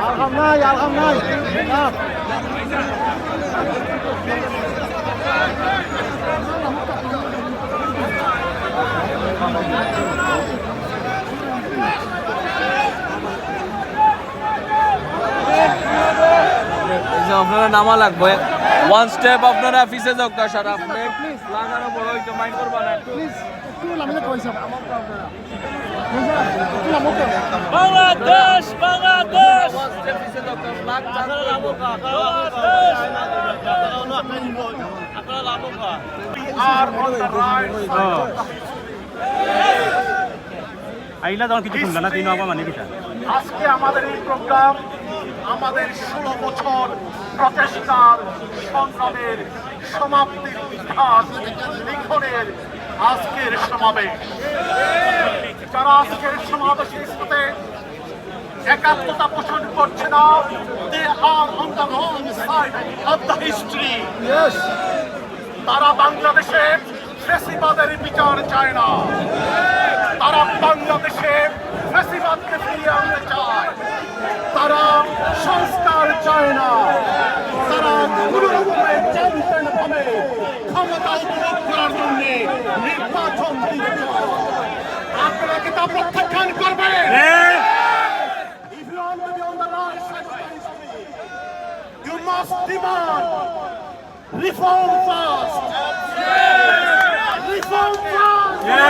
Alhamdulillah, alhamdulillah. আপনারা নামা লাগবে। ওয়ান স্টেপ আপনারা পিছে যাও কাশার আপনি। লাগানো বড় হইতো মাইন্ড করবা না। প্লিজ বাংলাদেশ। বাংলাদেশ আইলা তখন কিছু শুনলা না তিন আবার মানে আজকে আমাদের এই প্রোগ্রাম আমাদের ষোলো বছর প্রচেষ্টার সংগ্রামের সমাপ্তির ইতিহাস লিখনের আজকের সমাবেশ। যারা আজকের সমাবেশের সাথে একাত্মতা পোষণ করছে না they are on the wrong side of the history. তারা বাংলাদেশে ফেসিবাদের বিচার চায় না। তারা বাংলাদেশে ফেসিবাদকে ফিরিয়ে আনতে চায় তারা সংস্কার চায় না তারা কোনো রকমের চ্যাম্পিয়ন ভাবে ক্ষমতা উপভোগ করার জন্য নির্বাচন আপনারা কি তা প্রত্যাখ্যান করবেন you must demand reform fast. Reform first.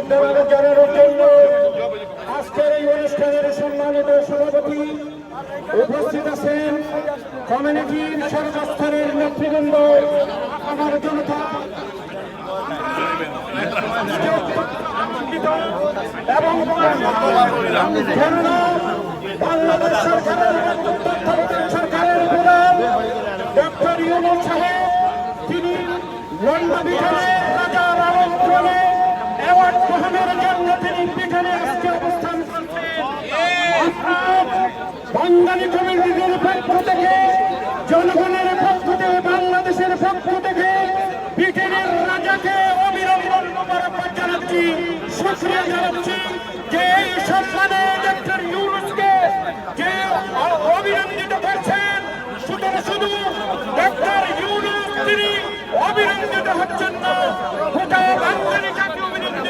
সংবর্ধনা জানানোর জন্য আজকের এই অনুষ্ঠানের সম্মানিত সভাপতি উপস্থিত আছেন কমিউনিটির সর্বস্তরের নেতৃবৃন্দ, আমার জনতা, এবং বাংলাদেশ সরকারের সরকারের প্রধান ডক্টর সাহেব, তিনি লন্ডন রাজার আমন্ত্রণে বিখানে আজকে অবস্থান করছেন বাঙালি কমিউনিটির পক্ষ থেকে, জনগণের পক্ষ থেকে, বাংলাদেশের পক্ষ থেকে ব্রিটেনের রাজাকে অবিলম্বন মোবারকবাদ জানাচ্ছি, শুক্রিয়া জানাচ্ছি যে এই সম্মানে ডক্টর ইউনুসকে যে অভিনন্দিত করছেন। শুধু শুধু ডক্টর ইউনুস তিনি অভিনন্দিত হচ্ছেন না গোটা বাঙালি জাতি অভিনন্দিত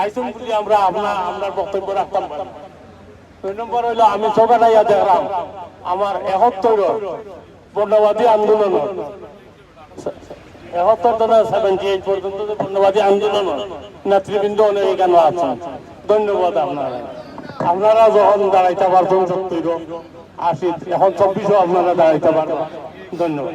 আইসুন বলি আমরা আপনার আপনার বক্তব্য রাখতাম। দুই নম্বর হইল, আমি সকালাইয়া দেখলাম, আমার একাত্তর বর্ণবাদী আন্দোলন। একাত্তর থেকে সেভেন্টি এইট পর্যন্ত যে বর্ণবাদী আন্দোলন, নেতৃবৃন্দ অনেক এখানে আছেন। ধন্যবাদ আপনারা। আপনারা যখন দাঁড়াইতে পারবেন সত্তর আসি এখন চব্বিশও আপনারা দাঁড়াইতে পারবেন। ধন্যবাদ।